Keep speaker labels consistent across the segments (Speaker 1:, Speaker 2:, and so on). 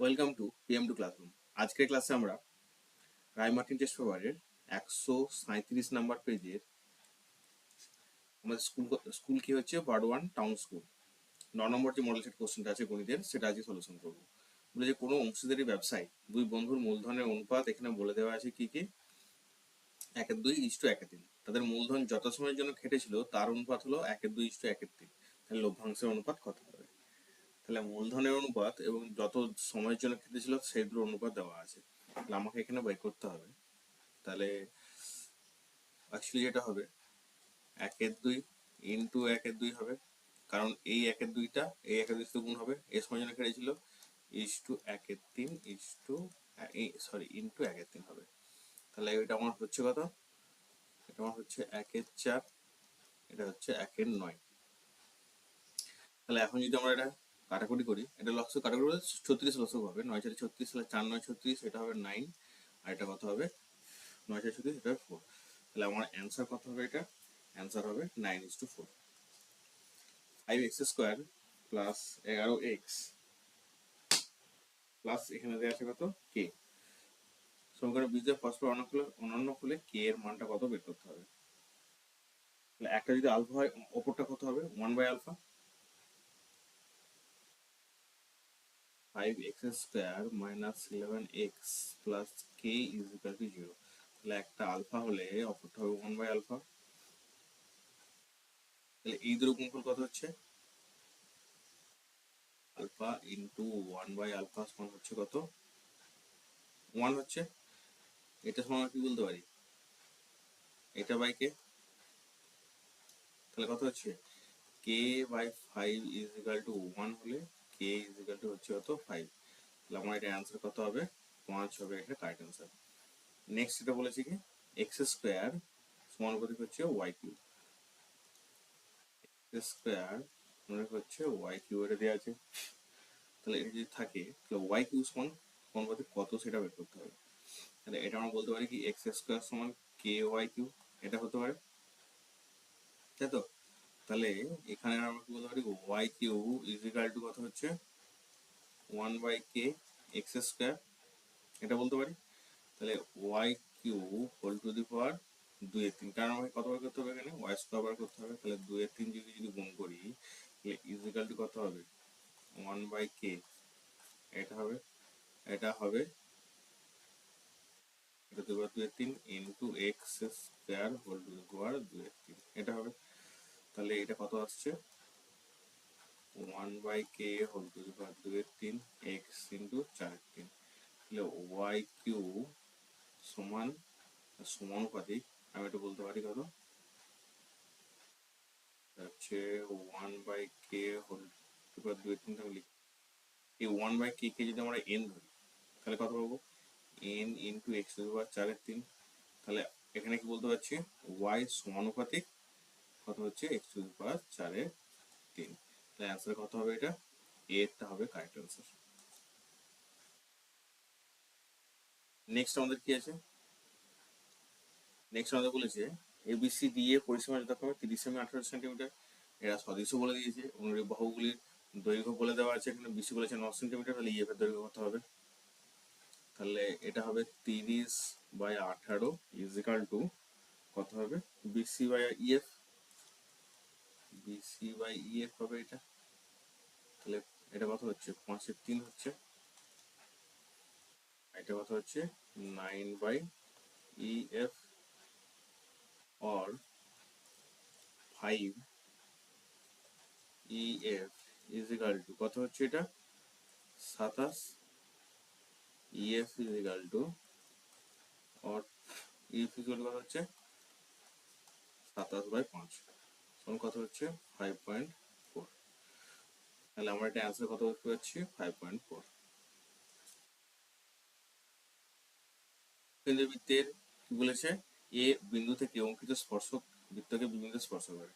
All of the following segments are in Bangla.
Speaker 1: Welcome to PM to classroom আজকের ক্লাসে আমরা রায়মার্টিন টেস্ট পেপারের একশো সাঁত্রিশ নাম্বার পেজের আমাদের স্কুল স্কুল কি হচ্ছে? বার্ড ওয়ান টাউন স্কুল ন নম্বর যে মডেল সেট কোশ্চেনটা আছে গণিতের, সেটা আজকে সলিউশন করব। বলে যে কোনো অংশীদারি ব্যবসায় দুই বন্ধুর মূলধনের অনুপাত এখানে বলে দেওয়া আছে কি কি? একের দুই ইস্টু একের তিন। তাদের মূলধন যত সময়ের জন্য খেটেছিল, তার অনুপাত হলো একের দুই ইস্টু একের তিন। তাহলে লভ্যাংশের অনুপাত কত? তাহলে মূলধনের অনুপাত এবং যত সময়ের জন্য খেটেছিল সেগুলোর অনুপাত দেওয়া আছে। তাহলে আমাকে এখানে বের করতে হবে। তাহলে অ্যাকচুয়ালি যেটা হবে, একের দুই ইন্টু একের দুই হবে। কারণ এই একের দুইটা, এই একের দুই গুণ হবে। এর সময় জন্য খেটেছিল ইস টু একের তিন ইস টু সরি ইন্টু একের তিন হবে। তাহলে এটা আমার হচ্ছে কত? এটা আমার হচ্ছে একের চার, এটা হচ্ছে একের নয়। তাহলে এখন যদি আমরা এটা কাটাকুটি করি। এটা লক্ষ কাটাকুটি করলে ছত্রিশ লক্ষ হবে। নয় চারে ছত্রিশ তাহলে চার নয় ছত্রিশ, এটা হবে নাইন আর এটা কত হবে? নয় চার ছত্রিশ, এটা ফোর তাহলে আমার অ্যান্সার কত হবে এটা? অ্যান্সার হবে nine is to four five x square plus এগারো এক্স প্লাস এখানে দেওয়া আছে কত? কে সমীকরণের পরস্পর অন্য অনন্য খুলে কে এর মানটা কত বের করতে হবে? একটা যদি আলফা হয় অপরটা কত হবে? One by alpha five x square minus eleven x plus k is equal to zero তাহলে একটা আলফা হলে অপরটা হবে ওয়ান বাই আলফা তাহলে এই দুটো গুণফল কত হচ্ছে? Alpha into one by alpha সমান হচ্ছে কত? ওয়ান হচ্ছে। এটা সমান কি বলতে পারি? এটা বাই কে তাহলে কত হচ্ছে? K by five is equal to one হলে কে হচ্ছে কত? ফাইভ তাহলে আমার এটা অ্যান্সার কত হবে? পাঁচ হবে এটা কারেক্ট অ্যান্সার নেক্সট এটা বলেছি কি? এক্স স্কোয়ার সমানুপাতিক হচ্ছে? ওয়াই কিউব এক্স স্কোয়ার মনে হচ্ছে ওয়াই কিউ এটা দেওয়া আছে। তাহলে এটা যদি থাকে, তাহলে ওয়াই কিউ সমান সমানুপাতিক কত? সেটা বের করতে হবে। তাহলে এটা আমরা বলতে পারি কি? এক্স স্কোয়ার সমান কে ওয়াই কিউ এটা হতে পারে। তাই তো? তাহলে এখানে আমরা কি বলতে পারি? Y q is equal to কত হচ্ছে? One by k x square এটা বলতে পারি? তাহলে y q whole to the power দুই তিন। কারণ আমাকে কত বার করতে হবে এখানে? ওয়াই স্কোয়ার বার করতে হবে। তাহলে দুই তিন যদি যদি গুণ করি, তাহলে ইজ ইকাল টু কত হবে? ওয়ান বাই কে এটা হবে এটা হবে এটা দুই বার দুই তিন into x square whole to the power দুই তিন। এটা হবে। তাহলে এটা কত আসছে? One by k whole to the power দুই তিন এক্স ইন্টু চার তিন। তাহলে ওয়াই কিউ সমান সমানুপাতিক আমি এটা বলতে পারি কত হচ্ছে one by k whole to power দুই তিন লিখি এই ওয়ান বাই কে কে যদি আমরা এন ধরি, তাহলে কত পাবো? N into x to the চারের তিন। তাহলে এখানে কি বলতে পারছি? ওয়াই সমানুপাতিক কত হচ্ছে? এক্স টু দি পাওয়ার চারের তিন। তাহলে অ্যান্সার কত হবে এটা? এরটা হবে কারেক্ট অ্যান্সার নেক্সট আমাদের কি আছে? নেক্সট আমাদের বলেছে এবিসি ডি এ পরিসীমা যথাক্রমে তিরিশ সেমি আঠারো সেন্টিমিটার। এরা সদৃশ্য বলে দিয়েছে। এর বাহুগুলির দৈর্ঘ্য বলে দেওয়া আছে। এখানে বিসি বলেছে ন সেন্টিমিটার। তাহলে ইএফ এর দৈর্ঘ্য কত হবে? তাহলে এটা হবে তিরিশ বাই আঠারো ইজিক্যাল টু কত হবে? BC by EF BC by EF হবে এটা? তাহলে এটা কত হচ্ছে? পাঁচের তিন হচ্ছে। এটা কত হচ্ছে? Nine by EF or 5 EF is equal to কত হচ্ছে এটা? সাতাশ is equal to or EF is equal to কত হচ্ছে? সাতাশ বাই পাঁচ। তখন কত হচ্ছে? ফাইভ পয়েন্ট ফোর তাহলে আমরা এটা অ্যান্সার কত পারছি ফাইভ পয়েন্ট ফোর কেন্দ্রবৃত্তের কি বলেছে? এ বিন্দু থেকে অঙ্কিত স্পর্শক বৃত্তকে বিন্দুতে স্পর্শ করে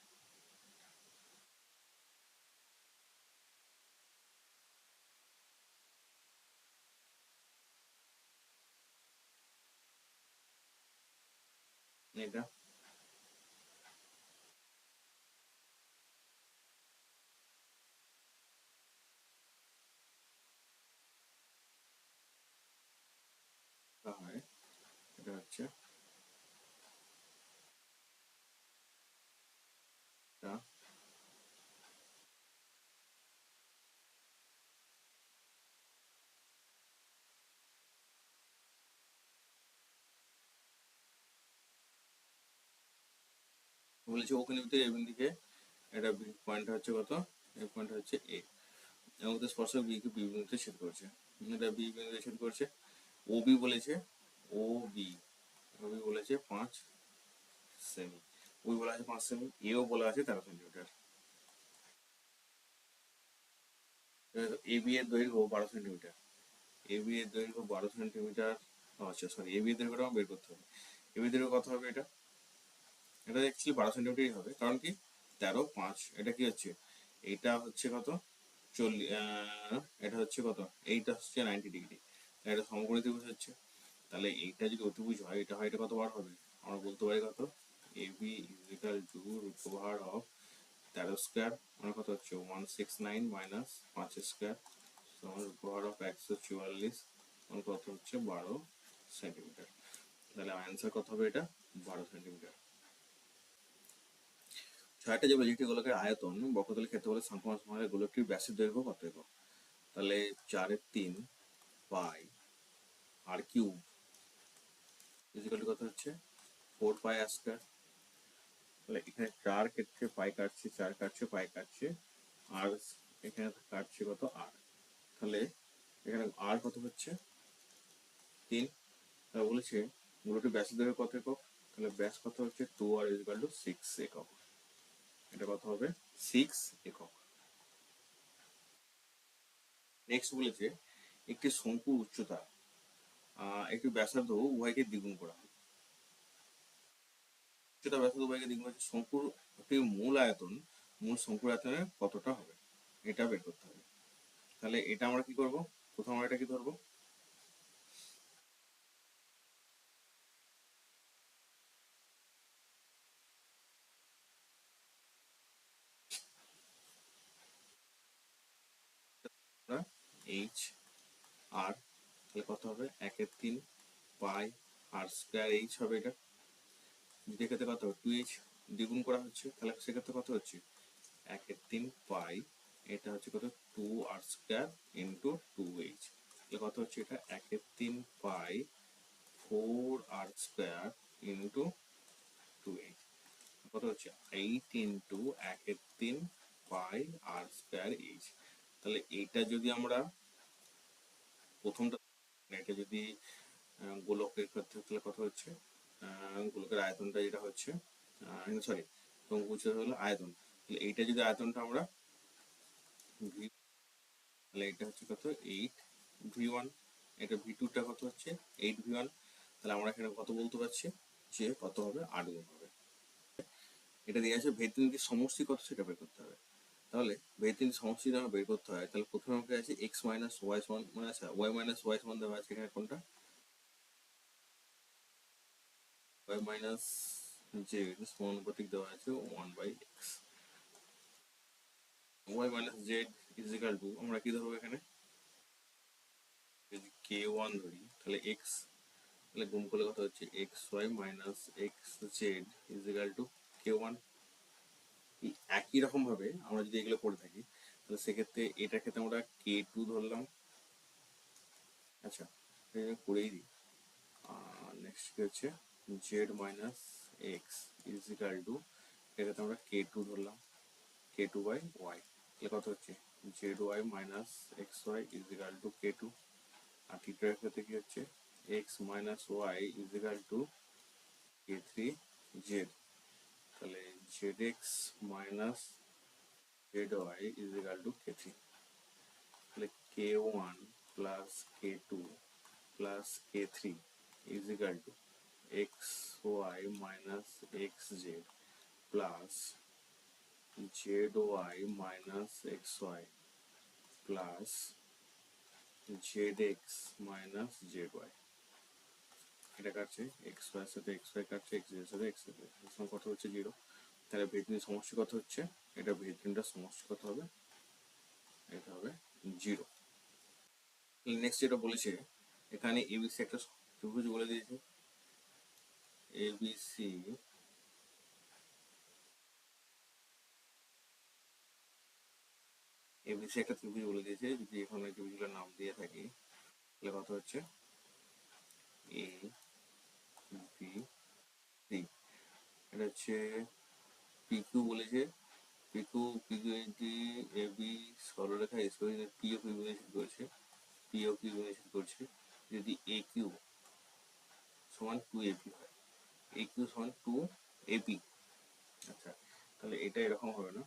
Speaker 1: এটা হচ্ছে এটা বলেছে ওখানে ভিতরে এ বিন্দুকে এটা বি পয়েন্ট হচ্ছে কত? এই পয়েন্ট হচ্ছে এ এবং স্পর্শক বিকে বি বিন্দুতে ছেদ করছে। এটা বি বিন্দুতে ছেদ করছে। ও বি বলেছে ও বি ও বি বলেছে পাঁচ সেমি ওই বলা আছে পাঁচ সেমি এও বলা আছে তেরো সেন্টিমিটার এ বি এর দৈর্ঘ্য বারো সেন্টিমিটার এ বি এর দৈর্ঘ্য বারো সেন্টিমিটার আচ্ছা সরি এ বি এর দৈর্ঘ্যটা বের করতে হবে। এ বি দৈর্ঘ্য কত হবে এটা? এটা অ্যাকচুয়ালি বারো সেন্টিমিটারই হবে, কারণ কি? তেরো, পাঁচ, এটা কি হচ্ছে? এইটা হচ্ছে কত? চল্লিশ এটা হচ্ছে কত? এইটা হচ্ছে নাইনটি ডিগ্রি এটা সমকোণী ত্রিভুজ হচ্ছে। তাহলে এইটা যদি অতিভুজ হয়, এটা হয়, এটা কত বার হবে? আমরা বলতে পারি কত? A B is equal to root over of তেরো স্কোয়ার মানে কত হচ্ছে? ওয়ান সিক্স নাইন মাইনাস পাঁচ স্কোয়ার সমান রুট ওভার অফ একশো চুয়াল্লিশ মানে কত হচ্ছে? বারো সেন্টিমিটার তাহলে অ্যান্সার কত হবে এটা? বারো সেন্টিমিটার ছয়টা যে প্রজেক্টটি গোলকের আয়তন বক্রতলের ক্ষেত্রে বলে সংক্রমণ সময় গোলকটির ব্যাসের দৈর্ঘ্য কত একক? তাহলে চারের তিন পাই আর কিউব। ফিজিক্যালি কত হচ্ছে ফোর পাই আর স্কোয়ার তাহলে এখানে চার ক্ষেত্রে পাই কাটছে, চার কাটছে পাই কাটছে। আর এখানে কাটছে কত? আর তাহলে এখানে আর কত হচ্ছে? তিন। তাহলে বলেছে গোলকটির ব্যাসের দৈর্ঘ্য কত একক? তাহলে ব্যাস কত হচ্ছে? Two r is equal to six একক। এটা কত হবে? সিক্স একক। নেক্সট বলেছে একটি শঙ্কুর উচ্চতা একটি ব্যাসার্ধ উভয়কে দ্বিগুণ করা হয়। উচ্চতা ব্যাসার্ধ উভয়কে দ্বিগুণ হচ্ছে। শঙ্কুর মূল আয়তন, মূল শঙ্কুর আয়তনের কতটা হবে? এটা বের করতে হবে। তাহলে এটা আমরা কি করব? প্রথম আমরা এটা কি ধরবো এইচ আর, তাহলে কত হবে? একের তিন পাই আর স্কোয়ার এইচ হবে এটা। যদি এক্ষেত্রে কত টু এইচ দ্বিগুণ করা হচ্ছে, তাহলে সেক্ষেত্রে কত হচ্ছে? একের তিন পাই, এটা হচ্ছে কত? Two r square into two h তাহলে কত হচ্ছে এটা? একের তিন pi four r square into two h কত হচ্ছে? এইট ইন্টু একের তিন পাই আর স্কোয়ার এইচ তাহলে এইটা যদি আমরা প্রথমটা এটা যদি গোলকের ক্ষেত্রে তাহলে কত হচ্ছে? গোলকের আয়তনটা যেটা হচ্ছে সরি উচ্চতা হলো আয়তন। তাহলে এইটা যদি আয়তনটা আমরা ভি তাহলে এটা হচ্ছে কত? এইট ভি ওয়ান এটা ভি টুটা কত হচ্ছে? এইট ভি ওয়ান তাহলে আমরা এখানে কত বলতে পারছি? যে কত হবে? আট গুণ হবে। এটা দিয়ে আছে ভেতনীতির সমষ্টি কত সেটা বের করতে হবে। তাহলে ভেতনীতির সমষ্টি যদি বের করতে হয়। তাহলে প্রথমে আমাকে আছে এক্স মাইনাস ওয়াই সমান মানে আচ্ছা ওয়াই মাইনাস ওয়াই সমান দেওয়া আছে এখানে কোনটা? ওয়াই মাইনাস জেড সমানুপাতিক দেওয়া আছে one by x y minus z is equal to আমরা কি ধরবো এখানে? যদি কে ওয়ান ধরি, তাহলে এক্স তাহলে গুণ করলে কত হচ্ছে? X y minus x z is equal to k one একই রকম ভাবে আমরা যদি এগুলো করে থাকি, তাহলে সেক্ষেত্রে এটার ক্ষেত্রে আমরা কে টু ধরলাম। আচ্ছা এটা করেই দিই। নেক্সট কি হচ্ছে? Z minus x is equal to এটাতে আমরা কে টু ধরলাম। কে টু বাই ওয়াই তাহলে কত হচ্ছে? Z y minus x y is is equal to k two আর থিটার ক্ষেত্রে কি হচ্ছে? X minus y is is equal to k three z তাহলে minus z y is equal to k three তাহলে k one plus k two plus k three is equal to x y minus x z plus z y minus x y plus z x minus z y এটা কাটছে এক্স ওয়াই সাথে এক্স ওয়াই কাটছে এক্সের সাথে। এক্সের কত হচ্ছে? জিরো তাহলে ভেতনির সমষ্টি কত হচ্ছে? এটা ভেতনিটার সমষ্টি কত হবে? এটা হবে জিরো নেক্সট যেটা বলেছে, এখানে এবিসি একটা ত্রিভুজ বলে দিয়েছে। এ বি সি এবিসি একটা ত্রিভুজ বলে দিয়েছে, যদি এখানে ত্রিভুজগুলোর নাম দিয়ে থাকি, তাহলে কত হচ্ছে? এ বি সি এটা হচ্ছে পিকিউ বলেছে। পিকিউ পিকিউ যদি এ বি সরলরেখা এস পিও কিউ নিশ্চিত করছে। পিও কিউ নিশ্চিত করছে। যদি এ কিউ সমান টু এপি হয়। এ কিউ সমান টু এপি আচ্ছা তাহলে এটা এরকম হবে না।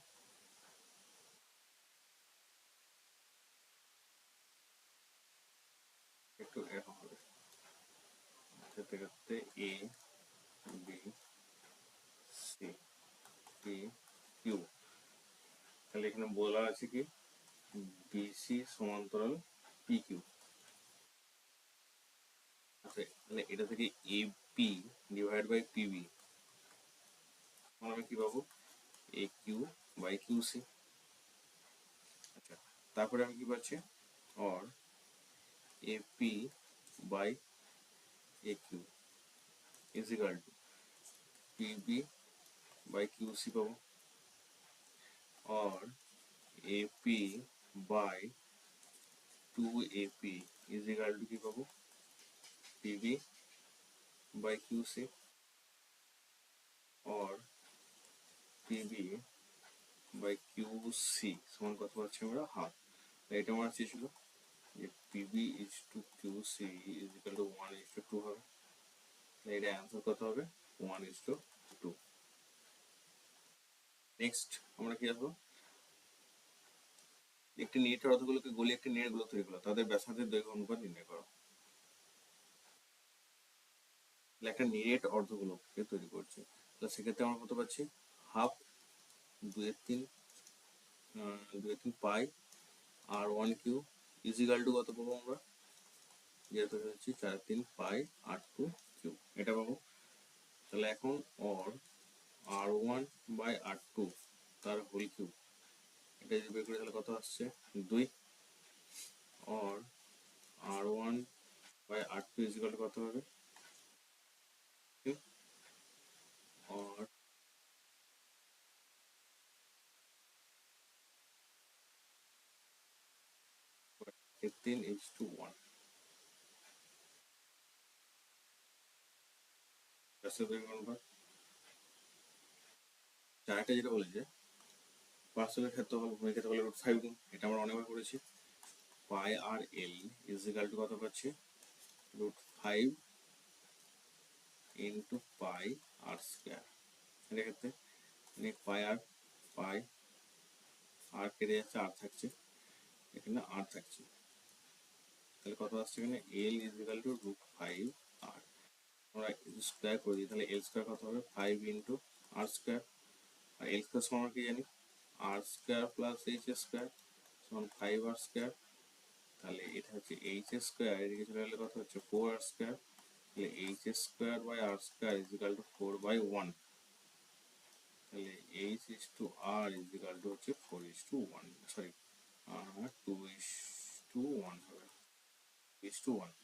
Speaker 1: একটু এরকম হবে। ক্ষেত্রে ক্ষেত্রে এ বি পি কিউ। তাহলে এখানে বলা আছে কি? বিসি সমান্তরাল পি কিউ আচ্ছা তাহলে এটা থেকে A P divide by PB আমি কি পাবো? A Q by Q C আচ্ছা তারপরে আমি কি পাচ্ছি? Or AP by AQ is equal to PB by QC পাবো or AP by 2AP is equal to কি পাবো PB by QC or PB by QC সমান কত পাচ্ছি আমরা? হাফ। এটা আমার চেয়েছিল যে PB is to Q C is equal to one is to two হবে। এটা অ্যান্সার কত হবে? One is to two next আমরা কি আসব? একটি নেটের অর্ধগুলোকে গলি, একটি নেটগুলো তৈরি করো। তাদের ব্যাসার্ধের দৈর্ঘ্য অনুপাত নির্ণয় করো। একটা নেট অর্ধগুলোকে তৈরি করছে। তাহলে সেক্ষেত্রে আমরা কত পাচ্ছি? হাফ দুয়ের তিন দুয়ের তিন pi r one Q is equal to কত পাবো আমরা? যেহেতু হচ্ছে চার তিন পাই আট টু কিউ। এটা পাবো। তাহলে এখন or r one by r two তার হোল কিউ এটা যদি বের করি তাহলে কত আসছে? দুই। Or r one by r two is equal to হবে? Or fifteen is to one. চারটা যেটা বলেছে পার্সেলের ক্ষেত্রফল ভূমি ক্ষেত্রফল রুট ফাইভ গুণ। এটা আমরা অনেকবার করেছি। Pi r l is equal to কত পাচ্ছি? Root five into pi r square এটা ক্ষেত্রে পাই আর পাই আর কেটে যাচ্ছে আর থাকছে। এখানে আর থাকছে। তাহলে কত আসছে এখানে? L is equal to root five r আমরা স্কোয়ার করে দিই, তাহলে এল স্কোয়ার কত হবে? ফাইভ ইন্টু আর স্কোয়ার আর এল স্কোয়ার সমান কি জানি? R square plus h square সমান ফাইভ আর স্কোয়ার তাহলে এটা হচ্ছে এইচ স্কোয়ার এদিকে চলে গেলে কত হচ্ছে ফোর আর স্কোয়ার তাহলে h square by r square is equal to four by one তাহলে h is to r is equal to হচ্ছে four is to one sorry two is to one হবে। Is to 1